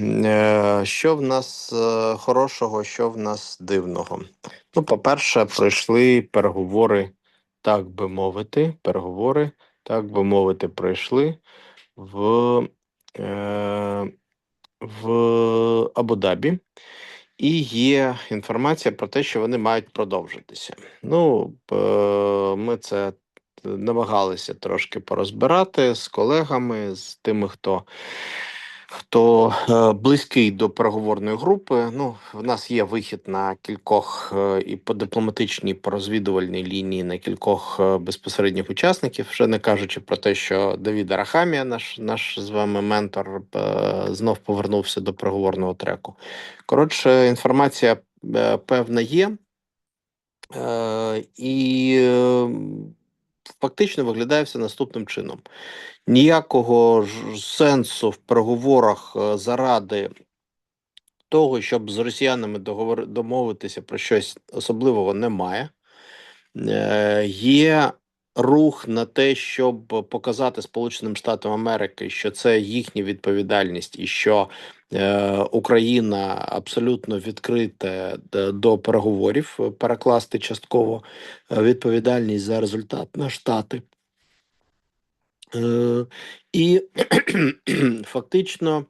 Е, Що в нас е, хорошого, що в нас дивного? Ну, по-перше, пройшли переговори, так би мовити, переговори, так би мовити, пройшли в, е, в Абу-Дабі. І є інформація про те, що вони мають продовжитися. Ну, ми це намагалися трошки порозбирати з колегами, з тими, хто хто е, близький до переговорної групи. Ну, в нас є вихід на кількох е, і по дипломатичній, по розвідувальній лінії на кількох е, безпосередніх учасників, вже не кажучи про те, що Давід Арахамія, наш наш з вами ментор, знов повернувся до переговорного треку. Коротше, інформація певна є. І е, фактично виглядає все наступним чином: ніякого ж сенсу в переговорах е, заради того, щоб з росіянами договор... домовитися про щось особливого немає. Е, Є рух на те, щоб показати Сполученим Штатам Америки, що це їхня відповідальність, і що е, Україна абсолютно відкрита до переговорів, е, перекласти частково е, відповідальність за результат на штати. Е, і фактично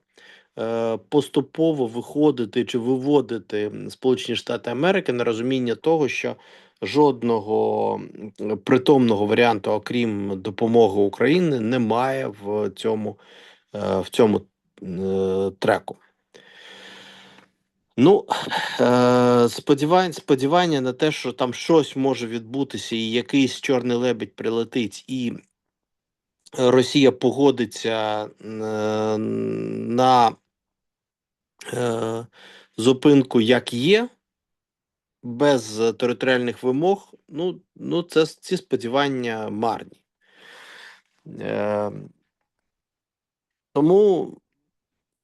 е, поступово виходити чи виводити Сполучені Штати Америки на розуміння того, що жодного притомного варіанту, окрім допомоги України, немає в цьому, е, в цьому е, треку. Ну, е, сподівання, сподівання на те, що там щось може відбутися, і якийсь чорний лебедь прилетить, і Росія погодиться на зупинку, як є, без територіальних вимог. Ну, ну це ці сподівання марні. Е, тому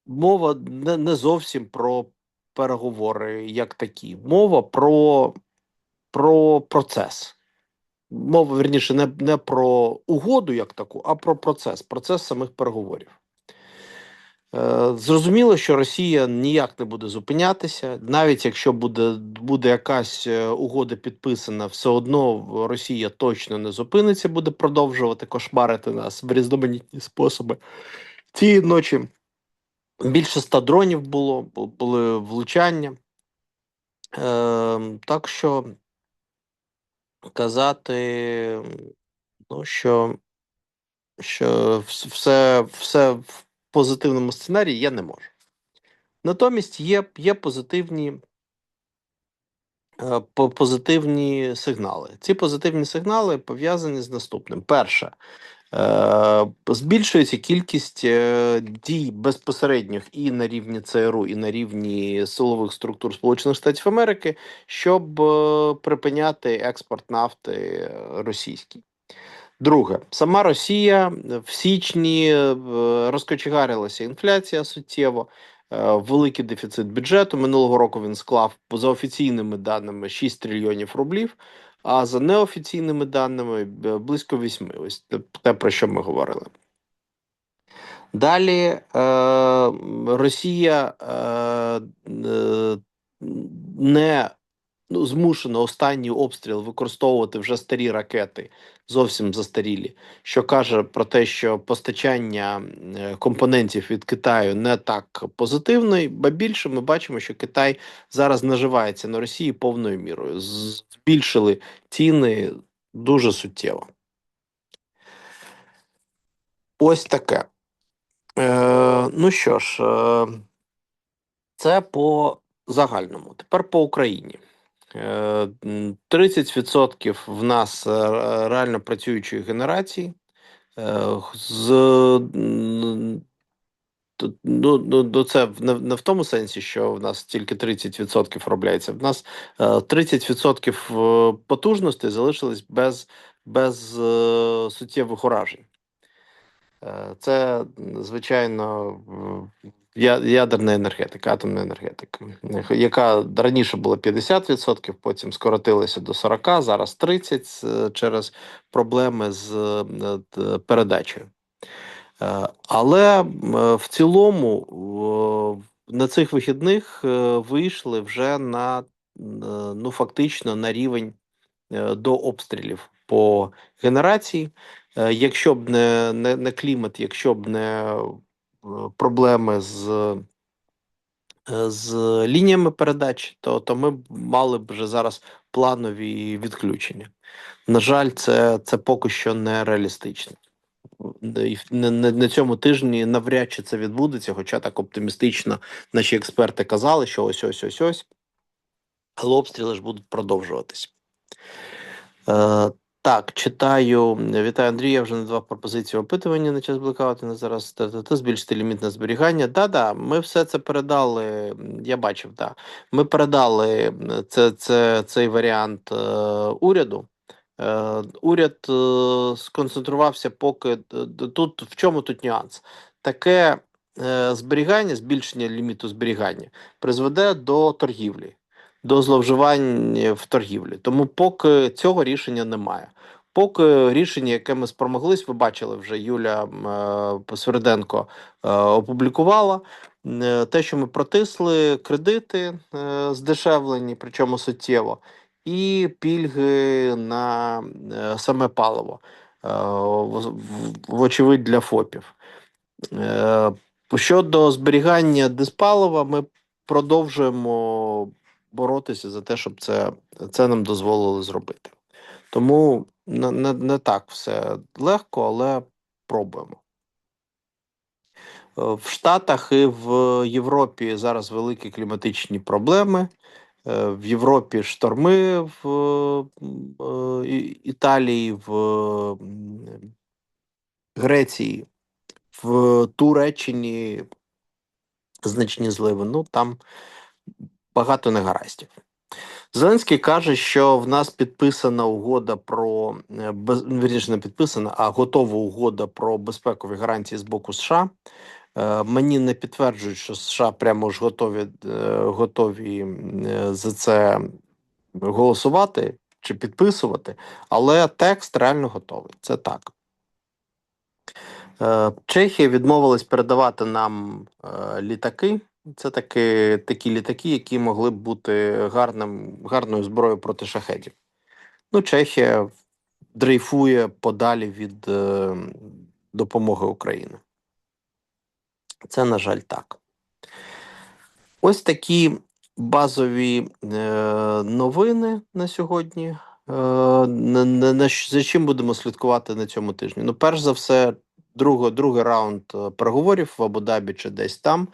мова не, не зовсім про переговори як такі. Мова про, про процес. Мова, верніше, не, не про угоду як таку, а про процес, процес самих переговорів. Е, Зрозуміло, що Росія ніяк не буде зупинятися, навіть якщо буде, буде якась е, угода підписана, все одно Росія точно не зупиниться, буде продовжувати кошмарити нас в різноманітні способи. Цієї ночі більше ста дронів було, були влучання. Е, так що казати, ну, що, що все, все в позитивному сценарії я не можу. Натомість є, є позитивні, е, позитивні сигнали. Ці позитивні сигнали пов'язані з наступним. Перше, е, збільшується кількість е, дій безпосередніх і на рівні ЦРУ, і на рівні силових структур Сполучених Штатів Америки, щоб е, припиняти експорт нафти е, російський. Друге, сама Росія в січні е, розкочегарилася інфляція суттєво, е, великий дефіцит бюджету. Минулого року він склав за офіційними даними 6 трильйонів рублів, а за неофіційними даними близько 8. Ось те- про що ми говорили. Далі е, Росія е, е, не ну, змушена останній обстріл використовувати вже старі ракети, зовсім застарілі, що каже про те, що постачання е, компонентів від Китаю не так позитивне, ба більше ми бачимо, що Китай зараз наживається на Росії повною мірою. Збільшили ціни дуже суттєво. Ось таке. Е, ну що ж, е, це по загальному. Тепер по Україні. Е, м, 30% в нас е, реально працюючої генерації. Е, з, ну, ну, ну, це не, не в тому сенсі, що в нас тільки 30% робляється. В нас е, 30% е, потужностей залишились без, без е, суттєвих уражень. Е, Це, звичайно, ядерна енергетика, атомна енергетика, яка раніше була 50%, потім скоротилася до 40%, зараз 30% е, через проблеми з е, передачею. Але в цілому на цих вихідних вийшли вже на ну фактично на рівень до обстрілів по генерації. Е, Якщо б не, не, не клімат, якщо б не е, проблеми з, е, з лініями передач, то, то ми мали б вже зараз планові відключення. На жаль, це, це поки що не реалістично. На, на, на цьому тижні навряд чи це відбудеться, хоча так оптимістично наші експерти казали, що ось ось ось ось. Але обстріли ж будуть продовжуватись. Так, читаю. Вітаю Андрій. Я вже надавав пропозицію опитування на час блекауту. На зараз ТТТ, збільшити ліміт на зберігання. Да-да, ми все це передали. Я бачив, да. Ми передали це, це, цей варіант е, уряду. Е, уряд е, сконцентрувався поки е, тут. В чому тут нюанс? Таке е, зберігання, збільшення ліміту зберігання призведе до торгівлі, до зловживань в торгівлі. Тому поки цього рішення немає. Поки рішення, яке ми спромоглись, ви бачили вже Юля е, Сверденко е, опублікувала. Е, те, що ми протисли кредити здешевлені, причому суттєво, і пільги на саме паливо, вочевидь для ФОПів. Щодо зберігання диспалива, ми продовжуємо боротися за те, щоб це, це нам дозволили зробити. Тому не, не, не так все легко, але пробуємо. Е, В Штатах і в Європі зараз великі кліматичні проблеми. Е, В Європі шторми в е, Італії, в Греції, в Туреччині значні зливи. Ну там багато негараздів. Зеленський каже, що в нас підписана угода про е, вірніше, не підписана, а готова угода про безпекові гарантії з боку США. Е, Мені не підтверджують, що США прямо ж готові, е, готові за це голосувати чи підписувати, але текст реально готовий. Це так. Чехія відмовилась передавати нам літаки. Це таки, такі літаки, які могли б бути гарним, гарною зброєю проти шахедів. Ну, Чехія дрейфує подалі від е, допомоги Україні. Це, на жаль, так. Ось такі базові е, новини на сьогодні. Е, на, на, за чим будемо слідкувати на цьому тижні? Ну, перш за все, друго, другий раунд е, переговорів в Абу-Дабі чи десь там.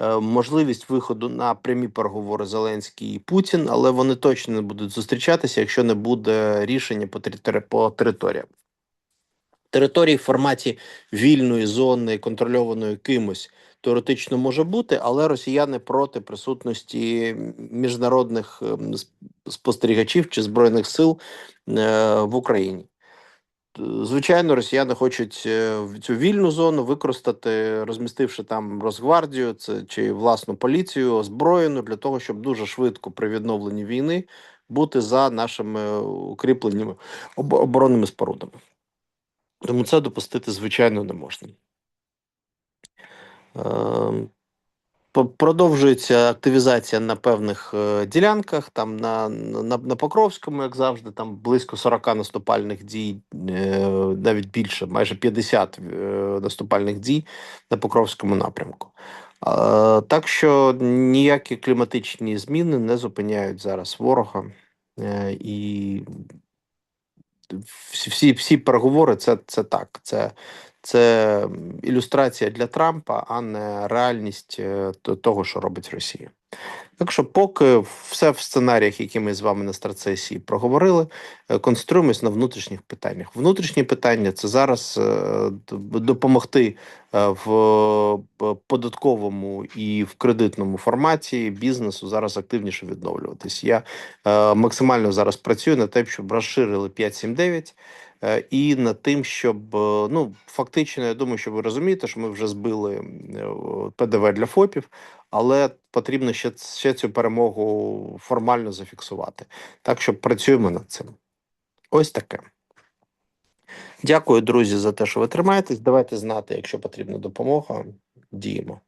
Е, можливість виходу на прямі переговори Зеленський і Путін, але вони точно не будуть зустрічатися, якщо не буде рішення по, по територіям. Території в форматі вільної зони, контрольованої кимось, теоретично може бути, але росіяни проти присутності міжнародних ем, спостерігачів чи збройних сил е, в Україні. Звичайно, росіяни хочуть е, в цю вільну зону використати, розмістивши там Росгвардію це чи власну поліцію озброєну для того, щоб дуже швидко при відновленні війни бути за нашими укріпленнями оборонними спорудами. Тому це допустити, звичайно, не можна. Продовжується активізація на певних е, ділянках. Там на, на, на Покровському, як завжди, там близько 40 наступальних дій, е, навіть більше, майже 50 е, наступальних дій на Покровському напрямку. Так що ніякі кліматичні зміни не зупиняють зараз ворога. І всі, всі, переговори це, це так. Це, це ілюстрація для Трампа, а не реальність е, то- того, що робить Росія. Так що, поки все в сценаріях, які ми з вами на страцесії проговорили, е, концентруємось на внутрішніх питаннях. Внутрішні питання це зараз е, допомогти е, в податковому і в кредитному форматі бізнесу зараз активніше відновлюватись. Я максимально зараз працюю над тим, щоб розширили 5.7.9 е, і над тим, щоб е, ну фактично, я думаю, що ви розумієте, що ми вже збили е, ПДВ для ФОПів, але потрібно ще, ще цю перемогу формально зафіксувати. Так що працюємо над цим. Ось таке. Дякую, друзі, за те, що ви тримаєтесь. Давайте знати, якщо потрібна допомога. Діємо.